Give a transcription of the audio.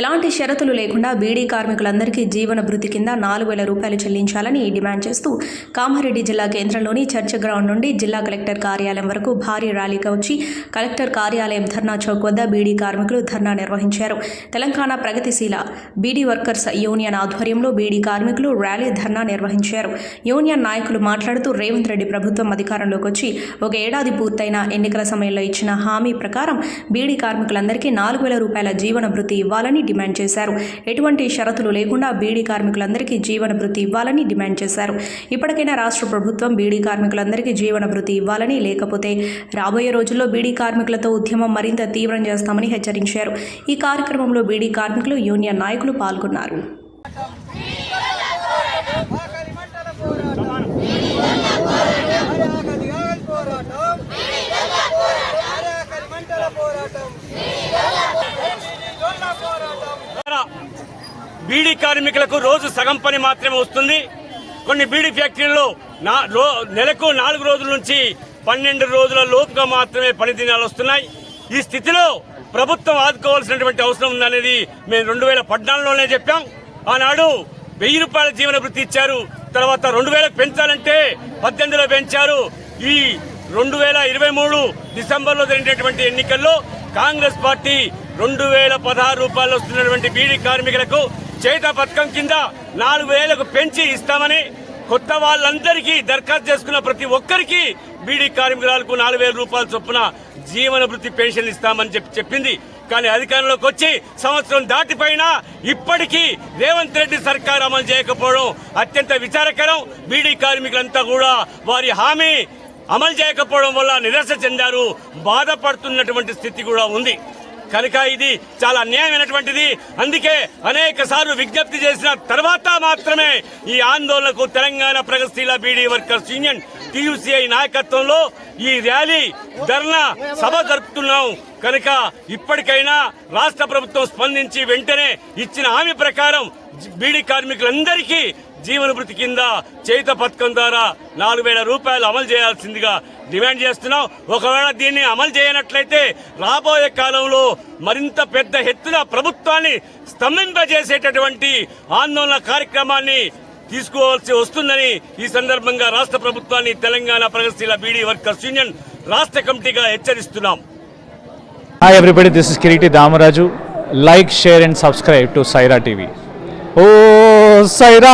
ఎలాంటి షరతులు లేకుండా బీడీ కార్మికులందరికీ జీవన భృతి కింద నాలుగు వేల రూపాయలు చెల్లించాలని డిమాండ్ చేస్తూ కామారెడ్డి జిల్లా కేంద్రంలోని చర్చ్ గ్రౌండ్ నుండి జిల్లా కలెక్టర్ కార్యాలయం వరకు భారీ ర్యాలీగా వచ్చి కలెక్టర్ కార్యాలయం ధర్నా చౌక్ వద్ద బీడీ కార్మికులు ధర్నా నిర్వహించారు. తెలంగాణ ప్రగతిశీల బీడీ వర్కర్స్ యూనియన్ ఆధ్వర్యంలో బీడీ కార్మికులు ర్యాలీ ధర్నా నిర్వహించారు. యూనియన్ నాయకులు మాట్లాడుతూ రేవంత్ రెడ్డి ప్రభుత్వం అధికారంలోకి వచ్చి ఒక ఏడాది పూర్తయిన ఎన్నికల సమయంలో ఇచ్చిన హామీ ప్రకారం బీడీ కార్మికులందరికీ నాలుగు వేల రూపాయల జీవన భృతి ఇవ్వాలని డిమాండ్ చేశారు. ఎటువంటి షరతులు లేకుండా బీడీ కార్మికులందరికీ జీవన భృతి ఇవ్వాలని డిమాండ్ చేశారు. ఇప్పటికైనా రాష్ట్ర ప్రభుత్వం బీడీ కార్మికులందరికీ జీవన భృతి ఇవ్వాలని లేకపోతే రాబోయే రోజుల్లో బీడీ కార్మికులతో ఉద్యమం మరింత తీవ్రం చేస్తామని హెచ్చరించారు. ఈ కార్యక్రమంలో బీడీ కార్మికులు యూనియన్ నాయకులు పాల్గొన్నారు. బీడీ కార్మికులకు రోజు సగం పని మాత్రమే వస్తుంది. కొన్ని బీడీ ఫ్యాక్టరీల్లో నా రో- నెలకు నాలుగు రోజుల నుంచి పన్నెండు రోజుల లోపుగా మాత్రమే పని దినాలు వస్తున్నాయి. ఈ స్థితిలో ప్రభుత్వం ఆదుకోవాల్సినటువంటి అవసరం ఉందనేది మేము రెండు వేల పద్నాలుగులోనే చెప్పాం. ఆనాడు వెయ్యి రూపాయల జీవన వృత్తి ఇచ్చారు. తర్వాత రెండు వేలకు పెంచాలంటే పద్దెనిమిదిలో పెంచారు. ఈ రెండు వేల ఇరవై మూడు డిసెంబర్లో జరిగినటువంటి ఎన్నికల్లో కాంగ్రెస్ పార్టీ రెండు వేల పదహారు రూపాయలు వస్తున్నటువంటి బీడీ కార్మికులకు చేత పథకం కింద నాలుగు వేలకు పెంచి ఇస్తామని కొత్త వాళ్ళందరికీ దరఖాస్తు చేసుకున్న ప్రతి ఒక్కరికి బీడీ కార్మికురాలకు నాలుగు వేల రూపాయల చొప్పున జీవన వృత్తి పెన్షన్ ఇస్తామని చెప్పి చెప్పింది. కానీ అధికారంలోకి వచ్చి సంవత్సరం దాటిపోయినా ఇప్పటికీ రేవంత్ రెడ్డి సర్కార్ అమలు చేయకపోవడం అత్యంత విచారకరం. బీడీ కార్మికులంతా కూడా వారి హామీ అమలు చేయకపోవడం వల్ల నిరాశ చెందారు. బాధపడుతున్నటువంటి స్థితి కూడా ఉంది. కనుక ఇది చాలా అన్యాయమైనటువంటిది అందుకే అనేక సార్లు విజ్ఞప్తి చేసిన తర్వాత మాత్రమే ఈ ఆందోళనకు తెలంగాణ ప్రగతిశీల బీడీ వర్కర్స్ యూనియన్ టీయూసీఐ నాయకత్వంలో ఈ ర్యాలీ ధర్నా సభ జరుపుతున్నాం. కనుక ఇప్పటికైనా రాష్ట్ర ప్రభుత్వం స్పందించి వెంటనే ఇచ్చిన హామీ ప్రకారం బీడీ కార్మికులందరికీ జీవన భృతి కింద చేత పథకం ద్వారా నాలుగు వేల రూపాయలు అమలు చేయాల్సిందిగా డిమాండ్ చేస్తున్నాం. ఒకవేళ దీన్ని అమలు చేయనట్లయితే రాబోయే కాలంలో మరింత పెద్ద ఎత్తున ప్రభుత్వాన్ని స్తంభింపజేసేటటువంటి ఆందోళన కార్యక్రమాన్ని తీసుకోవాల్సి వస్తుందని ఈ సందర్భంగా రాష్ట్ర ప్రభుత్వాన్ని తెలంగాణ ప్రగతిశీల బీడీ వర్కర్స్ యూనియన్ రాష్ట్ర కమిటీగా హెచ్చరిస్తున్నాం. Hi everybody this is Kiriti Damaraju like share and subscribe to Saira TV oh Sye Raa